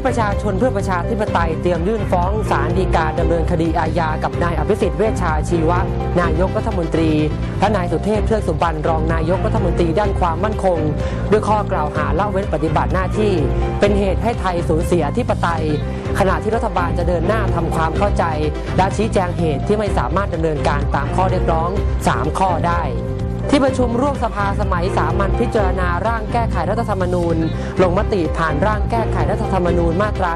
ตประชาชนเพื่อประชาธิปไตยเตรียมยื่นฟ้องศาลฎีกาดำเนินคดีอาญากับนายอภิสิทธิ์เวชชาชีวะ นายกรัฐมนตรีและนายสุเทพเทือกสุบรรณรองนายกรัฐมนตรีด้านความมั่นคง ด้วยข้อกล่าวหาละเว้นปฏิบัติหน้าที่ เป็นเหตุให้ไทยสูญเสียที่ปไตย ขณะที่รัฐบาลจะเดินหน้าทำความเข้าใจ และชี้แจงเหตุที่ไม่สามารถดำเนินการตามข้อเรียกร้อง 3 ข้อได้ ที่ประชุมร่วมสภาสมัยสามัญพิจารณาร่างแก้ไขรัฐธรรมนูญ ลงมติผ่านร่างแก้ไขรัฐธรรมนูญมาตรา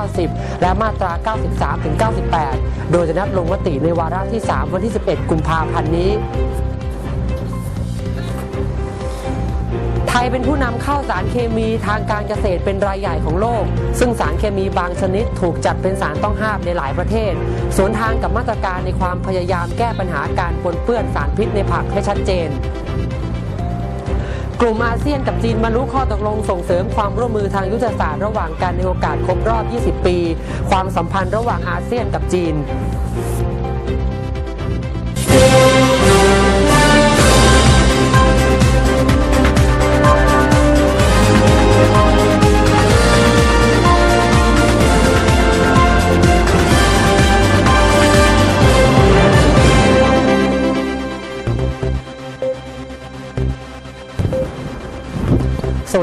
190 และมาตรา 93 ถึง 98 โดยจะนัดลงมติในวาระที่ 3 วันที่ 11 กุมภาพันธ์นี้ ทยเป็นผู้นำเข้าสารเคมีทางการเกษตรเป็นรายใหญ่ของโลก ซึ่งสารเคมีบางชนิดถูกจัดเป็นสารต้องห้ามในหลายประเทศ สวนทางกับมาตรการในความพยายามแก้ปัญหาการปนเปื้อนสารพิษในผักให้ชัดเจนกลุ่มอาเซียนกับจีนบรรลุข้อตกลงส่งเสริมความร่วมมือทางยุทธศาสตร์ระหว่างกันในโอกาสครบรอบ 20 ปี ความสัมพันธ์ระหว่างอาเซียนกับจีน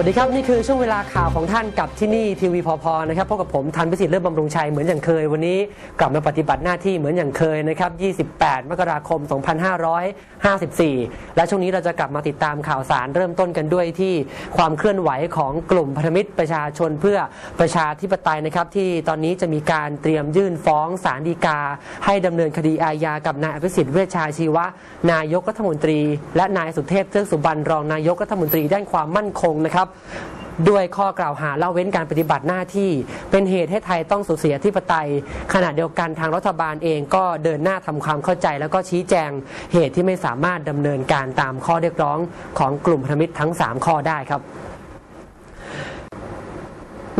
วัสดีครับ นี่คือช่วงเวลาข่าวของท่านกับที่นี่ทีวีพอพอนะครับพบกับผมทันพิสิทธิ์เลิศบำรุงชัยเหมือนอย่างเคย วันนี้กลับมาปฏิบัติหน้าที่เหมือนอย่างเคยนะครับ 28 มกราคม 2554 และช่วงนี้เราจะกลับมาติดตามข่าวสารเริ่มต้นกันด้วยที่ความเคลื่อนไหวของกลุ่มพันธมิตรประชาชนเพื่อประชาธิปไตยนะครับ ที่ตอนนี้จะมีการเตรียมยื่นฟ้องศาลฎีกา ให้ดำเนินคดีอาญากับนายอภิสิทธิ์เวชชาชีวะ นายกรัฐมนตรี และนายสุเทพเทือกสุบรรณรองนายกรัฐมนตรีด้านความมั่นคงนะครับด้วยข้อกล่าวหาเละเว้นการปฏิบัติหน้าที่ เป็นเหตุให้ไทยต้องสูญเสียที่ปไตย ขณะเดียวกันทางรัฐบาลเองก็เดินหน้าทำความเข้าใจ แล้วก็ชี้แจงเหตุที่ไม่สามารถดำเนินการตามข้อเรียกร้องของกลุ่มพันธมิตรทั้ง 3 ข้อได้ครับ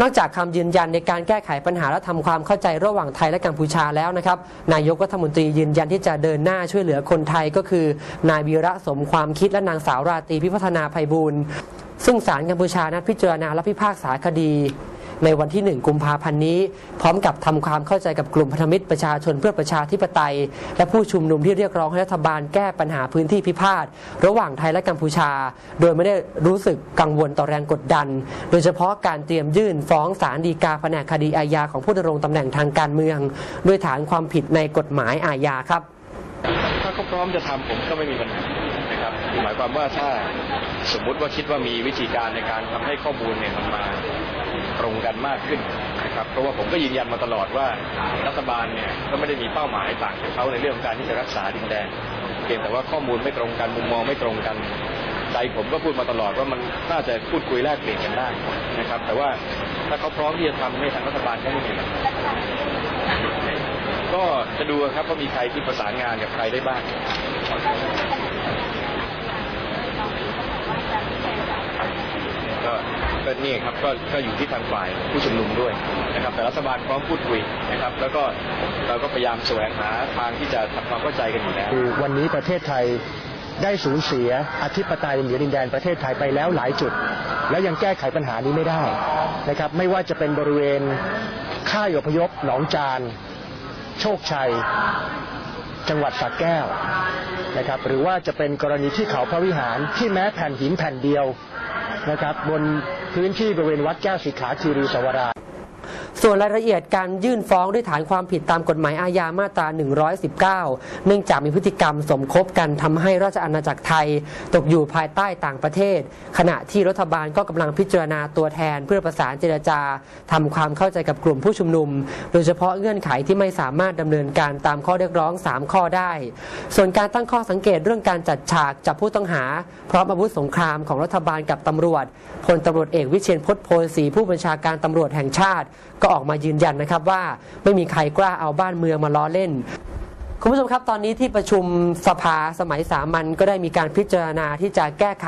นอกจากคำยืนยันในการแก้ไขปัญหาและทำความเข้าใจระหว่างไทยและกัมพูชาแล้วนะครับ นายกรัฐมนตรียืนยันที่จะเดินหน้าช่วยเหลือคนไทยก็คือ นายวีระสมความคิดและนางสาวราตรีพิพัฒนาภัยบูลย์ ซึ่งศาลกัมพูชานัดพิจารณาและพิพากษาคดี ในวันที่ 1 กุมภาพันธ์นี้ พร้อมกับทำความเข้าใจกับกลุ่มพันธมิตรประชาชนเพื่อประชาธิปไตย และผู้ชุมนุมที่เรียกร้องให้รัฐบาลแก้ปัญหาพื้นที่พิพาทระหว่างไทยและกัมพูชา โดยไม่ได้รู้สึกกังวลต่อแรงกดดัน โดยเฉพาะการเตรียมยื่นฟ้องศาลฎีกาแผนกคดีอาญาของผู้ดำรงตำแหน่งทางการเมือง ด้วยฐานความผิดในกฎหมายอาญาครับ ถ้าเขาพร้อมจะทำผมก็ไม่มีปัญหา หมายความว่าถ้าสมมุติว่าคิดว่ามีวิธีการในการทำให้ข้อมูลเนี่ยมันมาตรงกันมากขึ้นนะครับเพราะว่าผมก็ยืนยันมาตลอดว่ารัฐบาลเนี่ยก็ไม่ได้มีเป้าหมายต่างจากเขาในเรื่องของการที่จะรักษาดินแดนเพียงแต่ว่าข้อมูลไม่ตรงกันมุมมองไม่ตรงกันใจผมก็พูดมาตลอดว่ามันน่าจะพูดคุยแลกเปลี่ยนกันได้นะครับ แต่ว่าถ้าเขาพร้อมที่จะทำให้ทางรัฐบาลก็ไม่มีก็จะดูครับว่ามีใครที่ประสานงานกับใครได้บ้าง ก็ก็นี่ครับก็ก็อยู่ที่ทางฝ่ายผู้ชุมนุมด้วยนะครับแต่รัฐบาลพร้อมพูดคุยนะครับแล้วก็เราก็พยายามแสวงหาทางที่จะทำความเข้าใจกันอยู่แล้วคือวันนี้ประเทศไทยได้สูญเสียอธิปไตยเหนือดินแดนประเทศไทยไปแล้วหลายจุด และยังแก้ไขปัญหานี้ไม่ได้นะครับไม่ว่าจะเป็นบริเวณค่ายอพยพหนองจาน โชคชัย จังหวัดสระแก้วนะครับหรือว่าจะเป็นกรณีที่เขาพระวิหารที่แม้แผ่นหินแผ่นเดียว นะครับ บนพื้นที่บริเวณวัดแก้วสิขาคีรีสวรา ส่วนรายละเอียดการยื่นฟ้องด้วยฐานความผิดตามกฎหมายอาญามาตรา 119 เนื่องจากมีพฤติกรรมสมคบกันทำให้ราชอาณาจักรไทย ตกอยู่ภายใต้ต่างประเทศ ขณะที่รัฐบาลก็กำลังพิจารณาตัวแทน เพื่อประสานเจรจาทำความเข้าใจกับกลุ่มผู้ชุมนุม โดยเฉพาะเงื่อนไขที่ไม่สามารถดำเนินการตามข้อเรียกร้อง 3 ข้อได้ ส่วนการตั้งข้อสังเกตเรื่องการจัดฉากจับผู้ต้องหา พร้อมอาวุธสงครามของรัฐบาลกับตำรวจพลตำรวจเอกวิเชียนพจน์โพลศรีผู้บัญชาการตำรวจแห่งชาติก็ออกมายืนยันนะครับว่าไม่มีใครกล้าเอาบ้านเมืองมาล้อเล่นคุณผู้ชมครับตอนนี้ที่ประชุมสภาสมัยสามัญก็ได้มีการพิจารณาที่จะแก้ไข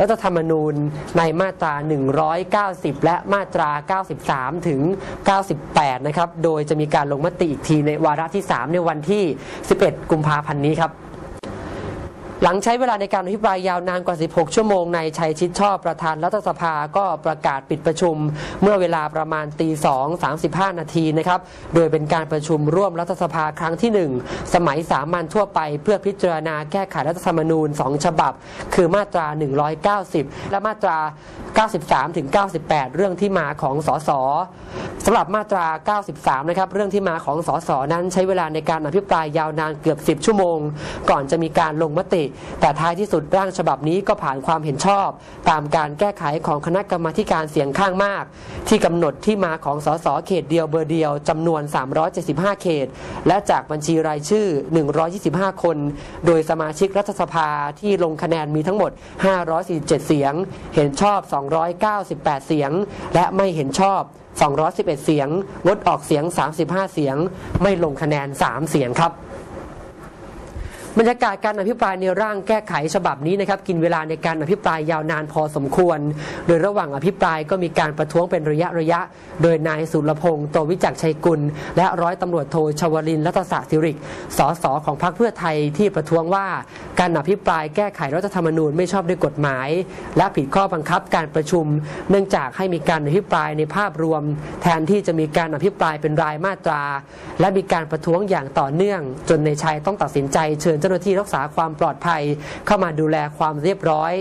รัฐธรรมนูญในมาตรา 190 และมาตรา 93 ถึง 98 นะครับ โดยจะมีการลงมติอีกทีในวาระที่ 3 ในวันที่ 11 กุมภาพันธ์นี้ครับ หลังใช้เวลาในการอภิปรายยาวนานกว่า 16 ชั่วโมงในชัยชิดชอบประธานรัฐสภาก็ประกาศปิดประชุม เมื่อเวลาประมาณตี2 35นาทีนะครับ โดยเป็นการประชุมร่วมรัฐสภาครั้งที่ 1 สมัยสามัญทั่วไปเพื่อพิจารณาแก้ไขรัฐธรรมนูญ 2 ฉบับ คือมาตรา 190 และมาตรา 93ถึง98 เรื่องที่มาของสสสำหรับมาตรา 93 นะครับ เรื่องที่มาของสสนั้นใช้เวลาในการอภิปรายยาวนานเกือบ 10 ชั่วโมง ก่อนจะมีการลงมติแต่ท้ายที่สุดร่างฉบับนี้ก็ผ่านความเห็นชอบ ตามการแก้ไขของคณะกรรมาธิการเสียงข้างมาก ที่กำหนดที่มาของสสเขตเดียวเบอร์เดียวจำนวน 375 เขต และจากบัญชีรายชื่อ 125 คน โดยสมาชิกรัฐสภาที่ลงคะแนนมีทั้งหมด 547 เสียง เห็นชอบ 298 เสียง และไม่เห็นชอบ 211 เสียง งดออกเสียง 35 เสียง ไม่ลงคะแนน 3 เสียงครับ บรรยากาศการอภิปรายในร่างแก้ไขฉบับนี้นะครับกินเวลาในการอภิปรายยาวนานพอสมควร โดยระหว่างอภิปรายก็มีการประท้วงเป็นระยะระยะ โดยนายสุรพงศ์โตวิจักชัยกุล และร้อยตำรวจโทชวลินรัตศสิริกสสของพรรคเพื่อไทยที่ประท้วงว่าการอภิปรายแก้ไขรัฐธรรมนูญไม่ชอบด้วยกฎหมาย และผิดข้อบังคับการประชุม เนื่องจากให้มีการอภิปรายในภาพรวม แทนที่จะมีการอภิปรายเป็นรายมาตรา และมีการประท้วงอย่างต่อเนื่อง จนในชัยต้องตัดสินใจเชิญเจ้าหน้าที่รักษาความปลอดภัย เข้ามาดูแลความเรียบร้อย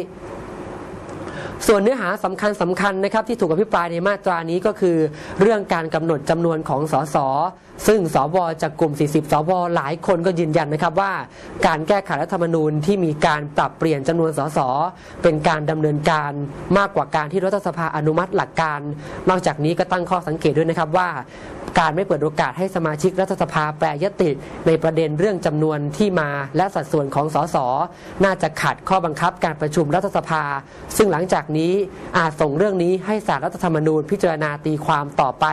ส่วนเนื้อหาสำคัญสำคัญนะครับที่ถูกอภิปรายในมาตรานี้ก็คือ เรื่องการกำหนดจำนวนของสส ซึ่งสวจากกลุ่ม 40 สวหลายคนก็ยืนยันนะครับว่า การแก้ไขรัฐธรรมนูญที่มีการปรับเปลี่ยนจำนวนสสเป็นการดำเนินการมากกว่าการที่รัฐสภาอนุมัติหลักการ นอกจากนี้ก็ตั้งข้อสังเกตด้วยนะครับว่า การไม่เปิดโอกาสให้สมาชิกรัฐสภาแปรยติ ในประเด็นเรื่องจำนวนที่มาและสัดส่วนของสสน่าจะขัดข้อบังคับการประชุมรัฐสภา ซึ่งหลังจากนี้อาจส่งเรื่องนี้ให้สารรัฐธรรมนูญพิจารณาตีความต่อไป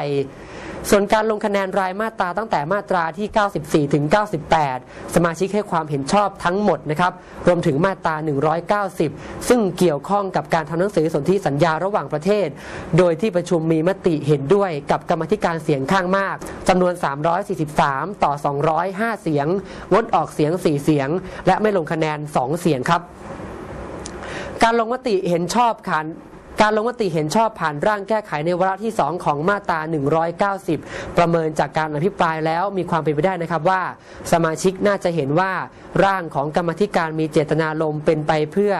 ส่วนการลงคะแนนรายมาตราตั้งแต่มาตราที่ 94 ถึง 98 สมาชิกให้ความเห็นชอบทั้งหมดนะครับ รวมถึงมาตรา 190 ซึ่งเกี่ยวข้องกับการทำหนังสือสนธิสัญญาระหว่างประเทศ โดยที่ประชุมมีมติเห็นด้วยกับกรรมธิการเสียงข้างมากจำนวน 343 ต่อ 205 เสียง งดออกเสียง 4 เสียง และไม่ลงคะแนน 2 เสียงครับ การลงมติเห็นชอบขาน การลงมติเห็นชอบผ่านร่างแก้ไขในวาระที่ 2 ของมาตรา 190 ประเมินจากการอภิปรายแล้วมีความเป็นไปได้นะครับว่า สมาชิกน่าจะเห็นว่าร่างของกรรมธิการมีเจตนารมณ์เป็นไปเพื่อ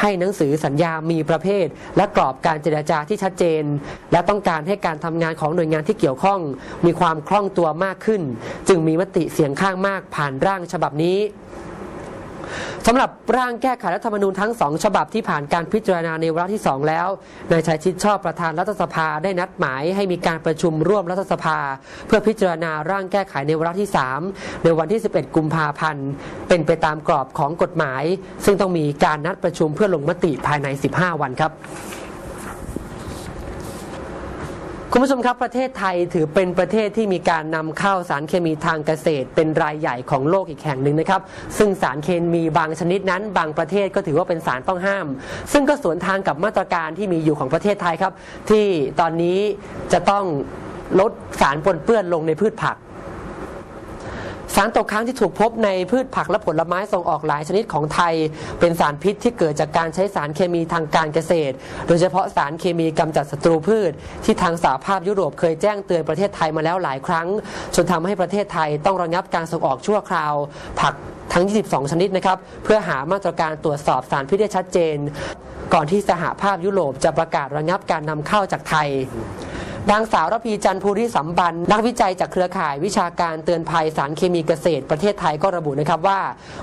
ให้หนังสือสัญญามีประเภท และกรอบการเจรจาที่ชัดเจน และต้องการให้การทำงานของหน่วยงานที่เกี่ยวข้อง มีความคล่องตัวมากขึ้น จึงมีมติเสียงข้างมากผ่านร่างฉบับนี้ สำหรับร่างแก้ไขรัฐธรรมนูญทั้งสองฉบับที่ผ่านการพิจารณาในวาระที่ 2 แล้วนายชัยชิดชอบประธานรัฐสภาได้นัดหมายให้มีการประชุมร่วมรัฐสภา เพื่อพิจารณาร่างแก้ไขในวาระที่ 3 ในวันที่ 11 กุมภาพันธ์ เป็นไปตามกรอบของกฎหมาย ซึ่งต้องมีการนัดประชุมเพื่อลงมติภายใน 15 วันครับ คุณผู้ชมครับประเทศไทยถือเป็นประเทศที่มีการนำเข้าสารเคมีทางเกษตร เป็นรายใหญ่ของโลกอีกแห่งหนึ่งนะครับ ซึ่งสารเคมีบางชนิดนั้น บางประเทศก็ถือว่าเป็นสารต้องห้าม ซึ่งก็สวนทางกับมาตรการที่มีอยู่ของประเทศไทยครับ ที่ตอนนี้จะต้องลดสารปนเปื้อนลงในพืชผัก สารตกค้างที่ถูกพบในพืชผักและผลไม้ส่งออกหลายชนิดของไทย เป็นสารพิษที่เกิดจากการใช้สารเคมีทางการเกษตร โดยเฉพาะสารเคมีกำจัดศัตรูพืช ที่ทางสหภาพยุโรปเคยแจ้งเตือนประเทศไทยมาแล้วหลายครั้ง จนทำให้ประเทศไทยต้องระงับการส่งออกชั่วคราว ผักทั้ง 22 ชนิดนะครับ เพื่อหามาตรการตรวจสอบสารพิษได้ชัดเจน ก่อนที่สหภาพยุโรปจะประกาศระงับการนำเข้าจากไทย นางสาวรพีจันทร์ภูริสัมบันนักวิจัยจากเครือข่ายวิชาการเตือนภัยสารเคมีเกษตร ประเทศไทยก็ระบุนะครับว่า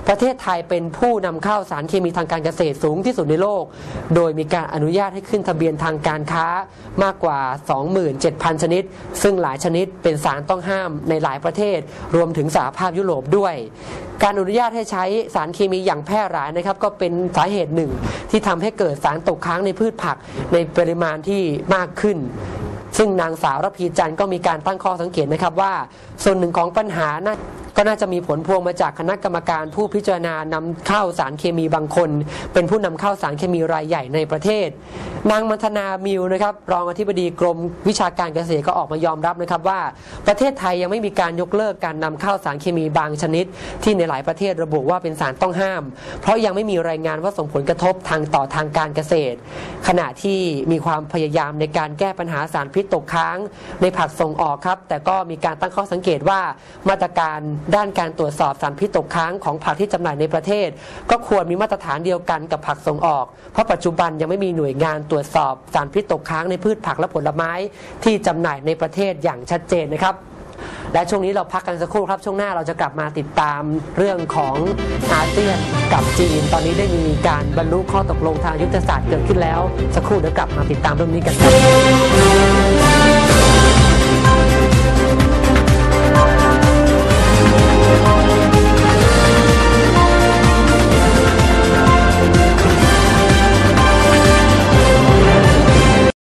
ประเทศไทยเป็นผู้นำเข้าสารเคมีทางการเกษตรสูงที่สุดในโลก โดยมีการอนุญาตให้ขึ้นทะเบียนทางการค้ามากกว่า 27,000 ชนิด ซึ่งหลายชนิดเป็นสารต้องห้ามในหลายประเทศ รวมถึงสหภาพยุโรปด้วย การอนุญาตให้ใช้สารเคมีอย่างแพร่หลายนะครับก็เป็นสาเหตุหนึ่ง ที่ทำให้เกิดสารตกค้างในพืชผักในปริมาณที่มากขึ้น ซึ่งนางสาวรพีจันทร์ก็มีการตั้งข้อสังเกตนะครับว่า ส่วนหนึ่งของปัญหาน่า ก็น่าจะมีผลพวงมาจากคณะกรรมการผู้พิจารณานำเข้าสารเคมีบางคน เป็นผู้นำเข้าสารเคมีรายใหญ่ในประเทศ นางมัทนามิวนะครับรองอธิบดีกรมวิชาการเกษตรก็ออกมายอมรับนะครับว่าประเทศไทยยังไม่มีการยกเลิกการนำเข้าสารเคมีบางชนิด ที่ในหลายประเทศระบุว่าเป็นสารต้องห้าม เพราะยังไม่มีรายงานว่าส่งผลกระทบทางต่อทางการเกษตร ขณะที่มีความพยายามในการแก้ปัญหาสารพิษตกค้าง ในผักส่งออกครับ แต่ก็มีการตั้งข้อสังเกตว่ามาตรการด้านการตรวจสอบสารพิษตกค้างของผักที่จำหน่ายในประเทศ ก็ควรมีมาตรฐานเดียวกันกับผักส่งออก เพราะปัจจุบันยังไม่มีหน่วยงานตรวจสอบสารพิษตกค้างในพืชผักและผลไม้ที่จำหน่ายในประเทศอย่างชัดเจนนะครับ และช่วงนี้เราพักกันสักครู่ครับ ช่วงหน้าเราจะกลับมาติดตามเรื่องของอาเซียนกับจีน ตอนนี้ได้มีการบรรลุข้อตกลงทางยุทธศาสตร์เกิดขึ้นแล้ว สักครู่เดี๋ยวกลับมาติดตามเรื่องนี้กันครับ Thank you.